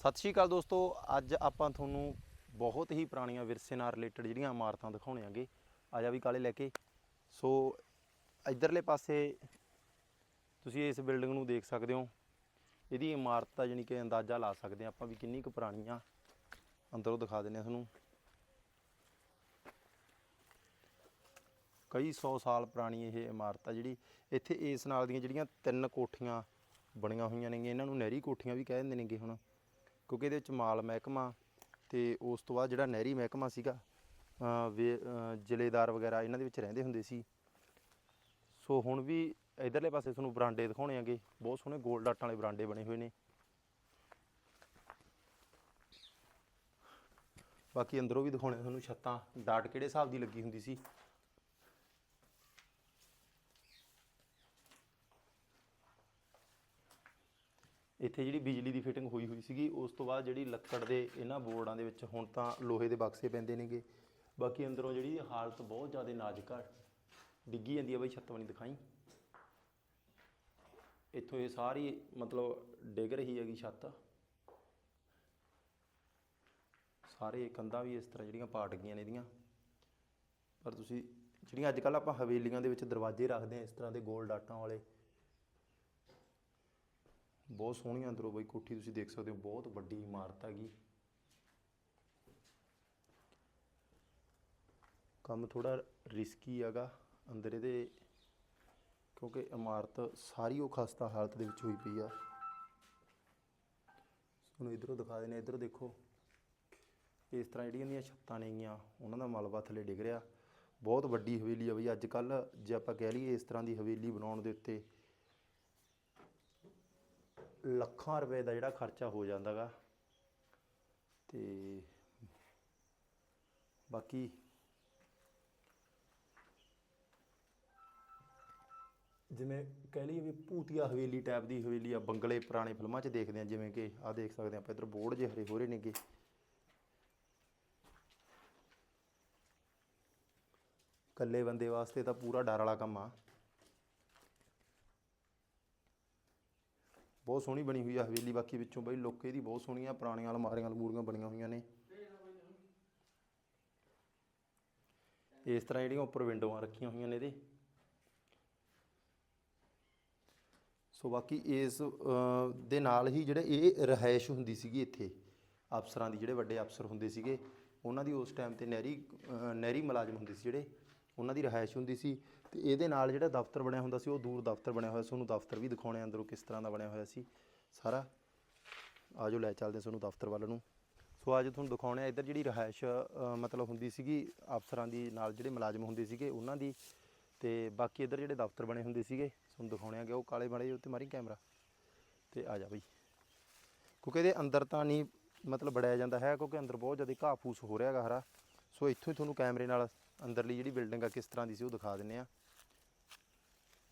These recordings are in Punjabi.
ਸਤਿ ਸ਼੍ਰੀ ਅਕਾਲ ਦੋਸਤੋ, ਅੱਜ ਆਪਾਂ ਤੁਹਾਨੂੰ ਬਹੁਤ ਹੀ ਪੁਰਾਣੀਆਂ ਵਿਰਸੇ ਨਾਲ ਰਿਲੇਟਡ ਜਿਹੜੀਆਂ ਇਮਾਰਤਾਂ ਦਿਖਾਉਣੇ ਆਂਗੇ। ਆ ਵੀ ਕਾਲੇ ਲੈ ਕੇ। ਸੋ ਇਧਰਲੇ ਪਾਸੇ ਤੁਸੀਂ ਇਸ ਬਿਲਡਿੰਗ ਨੂੰ ਦੇਖ ਸਕਦੇ ਹੋ। ਇਹਦੀ ਇਮਾਰਤ ਦਾ ਜਾਣੀ ਕਿ ਅੰਦਾਜ਼ਾ ਲਾ ਸਕਦੇ ਆ ਆਪਾਂ ਵੀ ਕਿੰਨੀ ਕੁ ਪੁਰਾਣੀ ਆ ਅੰਦਰੋਂ ਦਿਖਾ ਦਿੰਦੇ ਆ ਤੁਹਾਨੂੰ। ਕਈ 100 ਸਾਲ ਪੁਰਾਣੀ ਇਹ ਇਮਾਰਤ ਆ ਜਿਹੜੀ ਇੱਥੇ ਇਸ ਨਾਲ ਦੀਆਂ ਜਿਹੜੀਆਂ ਤਿੰਨ ਕੋਠੀਆਂ ਬਣੀਆਂ ਹੋਈਆਂ ਨੇਗੀਆਂ, ਇਹਨਾਂ ਨੂੰ ਨਹਿਰੀ ਕੋਠੀਆਂ ਵੀ ਕਹਿ ਦਿੰਦੇ ਨੇਗੇ ਹੁਣ। ਕਿਉਂਕਿ ਇਹਦੇ ਵਿੱਚ ਮਾਲ ਮਹਿਕਮਾ ਤੇ ਉਸ ਤੋਂ ਬਾਅਦ ਜਿਹੜਾ ਨਹਿਰੀ ਮਹਿਕਮਾ ਸੀਗਾ ਵੇ ਜ਼ਿਲ੍ਹੇਦਾਰ ਵਗੈਰਾ ਇਹਨਾਂ ਦੇ ਵਿੱਚ ਰਹਿੰਦੇ ਹੁੰਦੇ ਸੀ। ਸੋ ਹੁਣ ਵੀ ਇਧਰਲੇ ਪਾਸੇ ਤੁਹਾਨੂੰ ਬਰਾਂਡੇ ਦਿਖਾਉਣੇ ਆਗੇ। ਬਹੁਤ ਸੋਹਣੇ ਗੋਲ ਡਾਟਾਂ ਵਾਲੇ ਬਰਾਂਡੇ ਬਣੇ ਹੋਏ ਨੇ। ਬਾਕੀ ਅੰਦਰੋਂ ਵੀ ਦਿਖਾਉਣੇ ਤੁਹਾਨੂੰ ਛੱਤਾਂ। ਡਾਟ ਕਿਹੜੇ ਹਿਸਾਬ ਦੀ ਲੱਗੀ ਹੁੰਦੀ ਸੀ? ਇੱਥੇ ਜਿਹੜੀ ਬਿਜਲੀ ਦੀ ਫਿਟਿੰਗ ਹੋਈ ਹੋਈ ਸੀਗੀ, ਉਸ ਤੋਂ ਬਾਅਦ ਜਿਹੜੀ ਲੱਕੜ ਦੇ ਇਹਨਾਂ ਬੋਰਡਾਂ ਦੇ ਵਿੱਚ ਹੁਣ ਤਾਂ ਲੋਹੇ ਦੇ ਬਕਸੇ ਪੈਂਦੇ ਨੇਗੇ। ਬਾਕੀ ਅੰਦਰੋਂ ਜਿਹੜੀ ਹਾਲਤ ਬਹੁਤ ਜ਼ਿਆਦਾ ਨਾਜ਼ੁਕ ਆ। ਡਿੱਗੀ ਜਾਂਦੀ ਆ ਬਈ, ਛੱਤ ਬਣੀ ਦਿਖਾਈ। ਇੱਥੋਂ ਇਹ ਸਾਰੀ ਮਤਲਬ ਡਿੱਗ ਰਹੀ ਹੈਗੀ ਛੱਤ। ਸਾਰੇ ਕੰਧਾਂ ਵੀ ਇਸ ਤਰ੍ਹਾਂ ਜਿਹੜੀਆਂ ਪਾਟ ਗਈਆਂ ਨੇ ਇਹਦੀਆਂ। ਪਰ ਤੁਸੀਂ ਜਿਹੜੀਆਂ ਅੱਜ ਕੱਲ ਆਪਾਂ ਹਵੇਲੀਆਂ ਦੇ ਵਿੱਚ ਦਰਵਾਜ਼ੇ ਰੱਖਦੇ ਆ ਇਸ ਤਰ੍ਹਾਂ ਦੇ ਗੋਲ ਡਾਟਾਂ ਵਾਲੇ ਬਹੁਤ ਸੋਹਣੀ ਅੰਦਰੋਂ ਬਈ ਕੋਠੀ ਤੁਸੀਂ ਦੇਖ ਸਕਦੇ ਹੋ, ਬਹੁਤ ਵੱਡੀ ਇਮਾਰਤ ਹੈਗੀ। ਕੰਮ ਥੋੜਾ ਰਿਸਕੀ ਹੈਗਾ ਅੰਦਰ ਇਹਦੇ, ਕਿਉਂਕਿ ਇਮਾਰਤ ਸਾਰੀ ਉਹ ਖਸਤਾ ਹਾਲਤ ਦੇ ਵਿੱਚ ਹੋਈ ਪਈ ਆ। ਤੁਹਾਨੂੰ ਇਧਰੋਂ ਦਿਖਾ ਦੇਣੇ ਇਧਰ ਦੇਖੋ। ਇਸ ਤਰ੍ਹਾਂ ਜਿਹੜੀਆਂ ਦੀਆਂ ਛੱਤਾਂ ਨੇਗੀਆਂ ਉਹਨਾਂ ਦਾ ਮਲਬਾ ਥੱਲੇ ਡਿੱਗ ਰਿਹਾ। ਬਹੁਤ ਵੱਡੀ ਹਵੇਲੀ ਆ ਬਈ, ਅੱਜ ਕੱਲ ਜੇ ਆਪਾਂ ਕਹਿ ਲਈਏ ਇਸ ਤਰ੍ਹਾਂ ਦੀ ਹਵੇਲੀ ਬਣਾਉਣ ਦੇ ਉੱਤੇ ਲੱਖਾਂ ਰੁਪਏ ਦਾ ਜਿਹੜਾ ਖਰਚਾ ਹੋ ਜਾਂਦਾਗਾ। ਤੇ ਬਾਕੀ ਜਿਵੇਂ ਕਹਿ ਲਈਏ ਵੀ ਭੂਤੀਆ ਹਵੇਲੀ ਟਾਈਪ ਦੀ ਹਵੇਲੀ ਆ, ਬੰਗਲੇ ਪੁਰਾਣੇ ਫਿਲਮਾਂ 'ਚ ਦੇਖਦੇ ਆ, ਜਿਵੇਂ ਕਿ ਆ ਦੇਖ ਸਕਦੇ ਆ ਆਪਾਂ, ਇੱਧਰ ਬੋਰਡ ਜਿਹੇ ਹਰੇ ਹੋ ਰਹੇ ਨੇਗੇ। ਇਕੱਲੇ ਬੰਦੇ ਵਾਸਤੇ ਤਾਂ ਪੂਰਾ ਡਰ ਵਾਲਾ ਕੰਮ ਆ। ਬਹੁਤ ਸੋਹਣੀ ਬਣੀ ਹੋਈ ਆ ਹਵੇਲੀ ਬਾਕੀ ਵਿੱਚੋਂ ਬਈ, ਲੋਕ ਇਹਦੀ ਬਹੁਤ ਸੋਹਣੀਆਂ ਪੁਰਾਣੀਆਂ ਅਲਮਾਰੀਆਂ, ਅਲਮੂਰੀਆਂ ਬਣੀਆਂ ਹੋਈਆਂ ਨੇ। ਇਸ ਤਰ੍ਹਾਂ ਜਿਹੜੀਆਂ ਉੱਪਰ ਵਿੰਡੋਆਂ ਰੱਖੀਆਂ ਹੋਈਆਂ ਨੇ ਇਹਦੇ। ਸੋ ਬਾਕੀ ਇਸ ਦੇ ਨਾਲ ਹੀ ਜਿਹੜੇ ਇਹ ਰਹਿائش ਹੁੰਦੀ ਸੀਗੀ ਇੱਥੇ, ਅਫਸਰਾਂ ਦੀ, ਜਿਹੜੇ ਵੱਡੇ ਅਫਸਰ ਹੁੰਦੇ ਸੀਗੇ, ਉਹਨਾਂ ਦੀ ਉਸ ਟਾਈਮ ਤੇ ਨਹਿਰੀ ਨਹਿਰੀ ਮੁਲਾਜ਼ਮ ਹੁੰਦੇ ਸੀ ਜਿਹੜੇ, ਉਹਨਾਂ ਦੀ ਰਹਿائش ਹੁੰਦੀ ਸੀ। ਤੇ ਇਹਦੇ ਨਾਲ ਜਿਹੜਾ ਦਫ਼ਤਰ ਬਣਿਆ ਹੁੰਦਾ ਸੀ, ਉਹ ਦੂਰ ਦਫ਼ਤਰ ਬਣਿਆ ਹੋਇਆ ਸੀ। ਉਹਨੂੰ ਦਫ਼ਤਰ ਵੀ ਦਿਖਾਉਣੇ ਅੰਦਰੋਂ ਕਿਸ ਤਰ੍ਹਾਂ ਦਾ ਬਣਿਆ ਹੋਇਆ ਸੀ ਸਾਰਾ। ਆਜੋ ਲੈ ਚੱਲਦੇ ਹਾਂ ਤੁਹਾਨੂੰ ਦਫ਼ਤਰ ਵੱਲ ਨੂੰ। ਸੋ ਅੱਜ ਤੁਹਾਨੂੰ ਦਿਖਾਉਣੇ ਆ ਇੱਧਰ ਜਿਹੜੀ ਰਹਾਇਸ਼ ਮਤਲਬ ਹੁੰਦੀ ਸੀਗੀ, ਅਫਸਰਾਂ ਦੀ ਨਾਲ ਜਿਹੜੇ ਮੁਲਾਜ਼ਮ ਹੁੰਦੇ ਸੀਗੇ, ਉਹਨਾਂ ਦੀ। ਤੇ ਬਾਕੀ ਇੱਧਰ ਜਿਹੜੇ ਦਫ਼ਤਰ ਬਣੇ ਹੁੰਦੇ ਸੀਗੇ, ਤੁਹਾਨੂੰ ਦਿਖਾਉਣੇ ਆਗੇ। ਉਹ ਕਾਲੇ ਬਣੇ ਉੱਤੇ ਮਾਰੀ ਕੈਮਰਾ। ਤੇ ਆ ਜਾ ਬਈ। ਕਿਉਂਕਿ ਇਹਦੇ ਅੰਦਰ ਤਾਂ ਨਹੀਂ ਮਤਲਬ ਬੜਾਇਆ ਜਾਂਦਾ ਹੈ, ਕਿਉਂਕਿ ਅੰਦਰ ਬਹੁਤ ਜ਼ਿਆਦਾ ਘਾਹ ਫੂਸ ਹੋ ਰਿਹਾ ਹੈਗਾ ਹਰਾ। ਸੋ ਇੱਥੋਂ ਹੀ ਤੁਹਾਨੂੰ ਕੈਮਰੇ ਨਾਲ ਅੰਦਰਲੀ ਜਿਹੜੀ ਬਿਲਡਿੰਗ ਆ, ਕਿਸ ਤਰ੍ਹਾਂ ਦੀ ਸੀ ਉਹ ਦਿਖਾ ਦਿੰਨੇ ਆ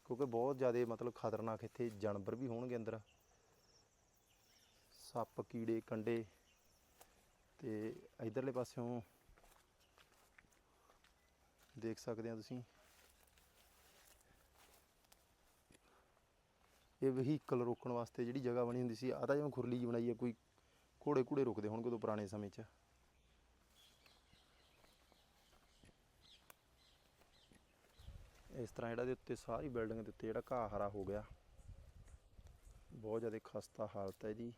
ਕਿਉਂਕਿ ਬਹੁਤ ਜ਼ਿਆਦਾ ਮਤਲਬ ਖਤਰਨਾਕ ਇੱਥੇ ਜਾਨਵਰ ਵੀ ਹੋਣਗੇ ਅੰਦਰ। ਸੱਪ, ਕੀੜੇ, ਕੰਡੇ ਤੇ ਇਧਰਲੇ ਪਾਸਿਓਂ ਦੇਖ ਸਕਦੇ ਆ ਤੁਸੀਂ। ਇਹ ਵਹੀਕਲ ਰੋਕਣ ਵਾਸਤੇ ਜਿਹੜੀ ਜਗ੍ਹਾ ਬਣੀ ਹੁੰਦੀ ਸੀ ਆ ਤਾਂ ਜਿਵੇਂ ਖੁਰਲੀ ਜਿਹੀ ਬਣਾਈ ਹੈ, ਕੋਈ ਘੋੜੇ ਘੂੜੇ ਰੁਕਦੇ ਹੋਣਗੇ ਉਦੋਂ ਪੁਰਾਣੇ ਸਮੇਂ 'ਚ। ਇਸ ਤਰ੍ਹਾਂ ਜਿਹੜਾ ਦੇ ਉੱਤੇ ਸਾਰੀ ਬਿਲਡਿੰਗ ਦੇ ਉੱਤੇ ਜਿਹੜਾ ਘਾਹ ਹਰਾ ਹੋ ਗਿਆ। ਬਹੁਤ ਜ਼ਿਆਦਾ ਖਸਤਾ ਹਾਲਤ ਹੈ ਜੀ।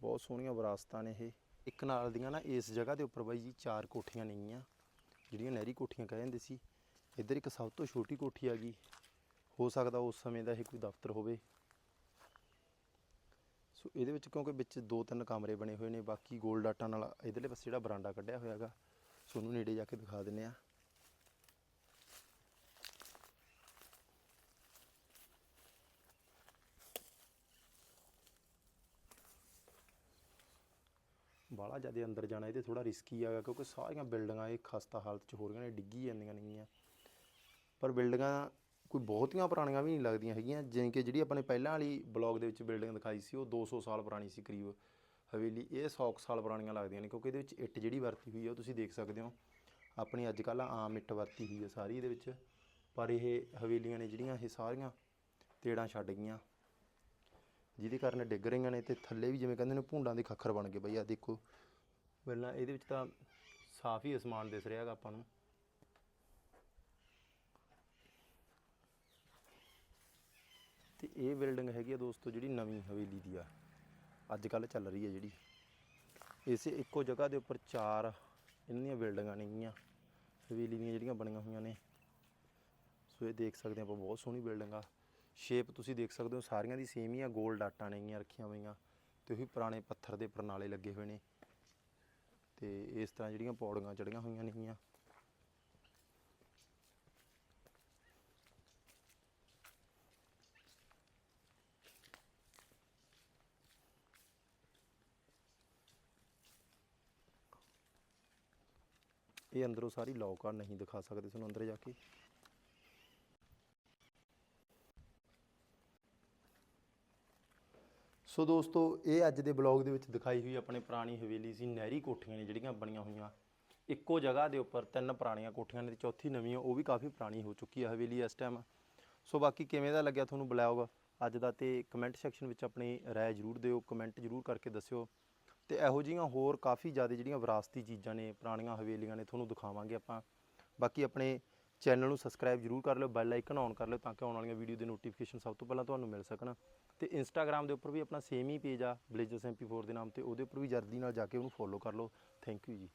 ਬਹੁਤ ਸੋਹਣੀਆਂ ਵਿਰਾਸਤਾਂ ਨੇ ਇਹ। ਇੱਕ ਨਾਲ ਦੀਆਂ ਨਾ ਇਸ ਜਗ੍ਹਾ ਦੇ ਉੱਪਰ ਬਾਈ ਜੀ ਚਾਰ ਕੋਠੀਆਂ ਨੇਗੀਆਂ ਜਿਹੜੀਆਂ ਨਹਿਰੀ ਕੋਠੀਆਂ ਕਹਿ ਜਾਂਦੇ ਸੀ। ਇੱਧਰ ਇੱਕ ਸਭ ਤੋਂ ਛੋਟੀ ਕੋਠੀ ਆ ਗਈ। ਹੋ ਸਕਦਾ ਉਸ ਸਮੇਂ ਦਾ ਇਹ ਕੋਈ ਦਫ਼ਤਰ ਹੋਵੇ। ਸੋ ਇਹਦੇ ਵਿੱਚ ਕਿਉਂਕਿ ਵਿੱਚ ਦੋ ਤਿੰਨ ਕਮਰੇ ਬਣੇ ਹੋਏ ਨੇ, ਬਾਕੀ ਗੋਲ ਡਾਟਾਂ ਨਾਲ ਇਧਰਲੇ ਪਾਸੇ ਜਿਹੜਾ ਬਰਾਂਡਾ ਕੱਢਿਆ ਹੋਇਆ ਹੈਗਾ, ਸੋ ਉਹਨੂੰ ਨੇੜੇ ਜਾ ਕੇ ਦਿਖਾ ਦਿੰਨੇ ਆ ਬਾਹਲਾ ਜ਼ਿਆਦਾ ਅੰਦਰ ਜਾਣਾ ਇਹਦੇ ਥੋੜਾ ਰਿਸਕੀ ਹੈਗਾ ਕਿਉਂਕਿ ਸਾਰੀਆਂ ਬਿਲਡਿੰਗਾਂ ਇਹ ਖਸਤਾ ਹਾਲਤ 'ਚ ਹੋ ਰਹੀਆਂ ਨੇ, ਡਿੱਗੀ ਜਾਂਦੀਆਂ ਨੇਗੀਆਂ। ਪਰ ਬਿਲਡਿੰਗਾਂ ਕੋਈ ਬਹੁਤੀਆਂ ਪੁਰਾਣੀਆਂ ਵੀ ਨਹੀਂ ਲੱਗਦੀਆਂ ਹੈਗੀਆਂ, ਜਿਵੇਂ ਕਿ ਜਿਹੜੀ ਆਪਣੇ ਪਹਿਲਾਂ ਵਾਲੀ ਬਲੌਗ ਦੇ ਵਿੱਚ ਬਿਲਡਿੰਗ ਦਿਖਾਈ ਸੀ, ਉਹ 200 ਸਾਲ ਪੁਰਾਣੀ ਸੀ ਕਰੀਬ ਹਵੇਲੀ। ਇਹ 100 ਕੁ ਸਾਲ ਪੁਰਾਣੀਆਂ ਲੱਗਦੀਆਂ ਨੇ, ਕਿਉਂਕਿ ਇਹਦੇ ਵਿੱਚ ਇੱਟ ਜਿਹੜੀ ਵਰਤੀ ਹੋਈ ਹੈ ਉਹ ਤੁਸੀਂ ਦੇਖ ਸਕਦੇ ਹੋ। ਆਪਣੀ ਅੱਜ ਕੱਲ੍ਹ ਆਮ ਇੱਟ ਵਰਤੀ ਹੋਈ ਹੈ ਸਾਰੀ ਇਹਦੇ ਵਿੱਚ। ਪਰ ਇਹ ਹਵੇਲੀਆਂ ਨੇ ਜਿਹੜੀਆਂ, ਇਹ ਸਾਰੀਆਂ ਤੇੜਾਂ ਛੱਡ ਗਈਆਂ। ਜਿਹਦੇ ਕਾਰਨ ਡਿੱਗ ਰਹੀਆਂ ਨੇ ਤੇ ਥੱਲੇ ਵੀ ਜਿਵੇਂ ਕਹਿੰਦੇ ਨੇ ਭੁੰਡਾਂ ਦੇ ਖੱਖਰ ਬਣ ਗਏ ਬਈ ਆ ਦੇਖੋ। ਪਹਿਲਾਂ ਇਹਦੇ ਵਿੱਚ ਤਾਂ ਸਾਫ਼ ਹੀ ਅਸਮਾਨ ਦਿਸ ਰਿਹਾ ਹੈਗਾ ਆਪਾਂ ਨੂੰ। ਤੇ ਇਹ ਬਿਲਡਿੰਗ ਹੈਗੀ ਆ ਦੋਸਤੋ ਜਿਹੜੀ ਨਵੀਂ ਹਵੇਲੀ ਦੀ ਆ। ਅੱਜ ਕੱਲ ਚੱਲ ਰਹੀ ਹੈ ਜਿਹੜੀ। ਇਸੇ ਇੱਕੋ ਜਗ੍ਹਾ ਦੇ ਉੱਪਰ ਚਾਰ ਇਹਨਾਂ ਦੀਆਂ ਬਿਲਡਿੰਗਾਂ ਨੇਗੀਆਂ ਹਵੇਲੀ ਦੀਆਂ ਜਿਹੜੀਆਂ ਬਣੀਆਂ ਹੋਈਆਂ ਨੇ। ਸੋ ਇਹ ਦੇਖ ਸਕਦੇ ਆਪਾਂ, ਬਹੁਤ ਸੋਹਣੀ ਬਿਲਡਿੰਗ ਆ। ਸ਼ੇਪ ਤੁਸੀਂ ਦੇਖ ਸਕਦੇ ਹੋ, ਸਾਰੀਆਂ ਦੀ ਸੇਮ ਹੀ ਆ, ਗੋਲ ਡਾਟਾਂ ਨੇਗੀਆਂ ਰੱਖੀਆਂ ਹੋਈਆਂ ਤੇ ਉਹੀ ਪੁਰਾਣੇ ਪੱਥਰ ਦੇ ਪ੍ਰਣਾਲੇ ਲੱਗੇ ਹੋਏ ਨੇ ਤੇ ਇਸ ਤਰ੍ਹਾਂ ਜਿਹੜੀਆਂ ਪੌੜੀਆਂ ਚੜੀਆਂ ਹੋਈਆਂ ਨੇਗੀਆਂ ਇਹ ਅੰਦਰੋਂ ਸਾਰੀ ਲੌਕ ਆ, ਨਹੀਂ ਦਿਖਾ ਸਕਦੇ ਤੁਹਾਨੂੰ ਅੰਦਰ ਜਾ ਕੇ। ਸੋ ਦੋਸਤੋ, ਇਹ ਅੱਜ ਦੇ ਬਲੌਗ ਦੇ ਵਿੱਚ ਦਿਖਾਈ ਹੋਈ ਆਪਣੇ ਪੁਰਾਣੀ ਹਵੇਲੀ ਸੀ, ਨਹਿਰੀ ਕੋਠੀਆਂ ਨੇ ਜਿਹੜੀਆਂ ਬਣੀਆਂ ਹੋਈਆਂ। ਇੱਕੋ ਜਗ੍ਹਾ ਦੇ ਉੱਪਰ ਤਿੰਨ ਪੁਰਾਣੀਆਂ ਕੋਠੀਆਂ ਨੇ ਤੇ ਚੌਥੀ ਨਵੀਂ ਉਹ ਵੀ ਕਾਫੀ ਪੁਰਾਣੀ ਹੋ ਚੁੱਕੀ ਹੈ ਹਵੇਲੀ ਇਸ ਟਾਈਮ ਸੋ ਬਾਕੀ ਕਿਵੇਂ ਦਾ ਲੱਗਿਆ ਤੁਹਾਨੂੰ ਬਲੌਗ? ਅੱਜ ਦਾ ਤੇ ਕਮੈਂਟ ਸੈਕਸ਼ਨ ਵਿੱਚ ਆਪਣੀ ਰਾਏ ਜ਼ਰੂਰ ਦਿਓ ਕਮੈਂਟ ਜ਼ਰੂਰ ਕਰਕੇ ਦੱਸਿਓ। ਤੇ ਇਹੋ ਜਿਹੀਆਂ ਹੋਰ ਕਾਫੀ ਜ਼ਿਆਦਾ ਜਿਹੜੀਆਂ ਵਿਰਾਸਤੀ ਚੀਜ਼ਾਂ ਨੇ, ਪੁਰਾਣੀਆਂ ਹਵੇਲੀਆਂ ਨੇ, ਤੁਹਾਨੂੰ ਦਿਖਾਵਾਂਗੇ ਆਪਾਂ। ਬਾਕੀ ਆਪਣੇ ਚੈਨਲ ਨੂੰ ਸਬਸਕ੍ਰਾਈਬ ਜ਼ਰੂਰ ਕਰ ਲਿਓ, ਬੈਲ ਆਈਕਨ ਔਨ ਕਰ ਲਿਓ ਤਾਂ ਕਿ ਆਉਣ ਵਾਲੀਆਂ ਵੀਡੀਓ ਦੇ ਨੋਟੀਫਿਕੇਸ਼ਨ ਸਭ ਤੋਂ ਪਹਿਲਾਂ ਤੁਹਾਨੂੰ ਮਿਲ ਸਕਣ। ਤੇ ਇੰਸਟਾਗ੍ਰam ਦੇ ਉੱਪਰ ਵੀ ਆਪਣਾ ਸੇਮ ਹੀ ਪੇਜ ਆ ਬਲੇਜਸ MP4 ਦੇ ਨਾਮ ਤੇ, ਉਹਦੇ ਉੱਪਰ ਵੀ ਜਲਦੀ ਨਾਲ ਜਾ ਕੇ ਉਹਨੂੰ ਫੋਲੋ ਕਰ ਲਓ। ਥੈਂਕ ਯੂ ਜੀ।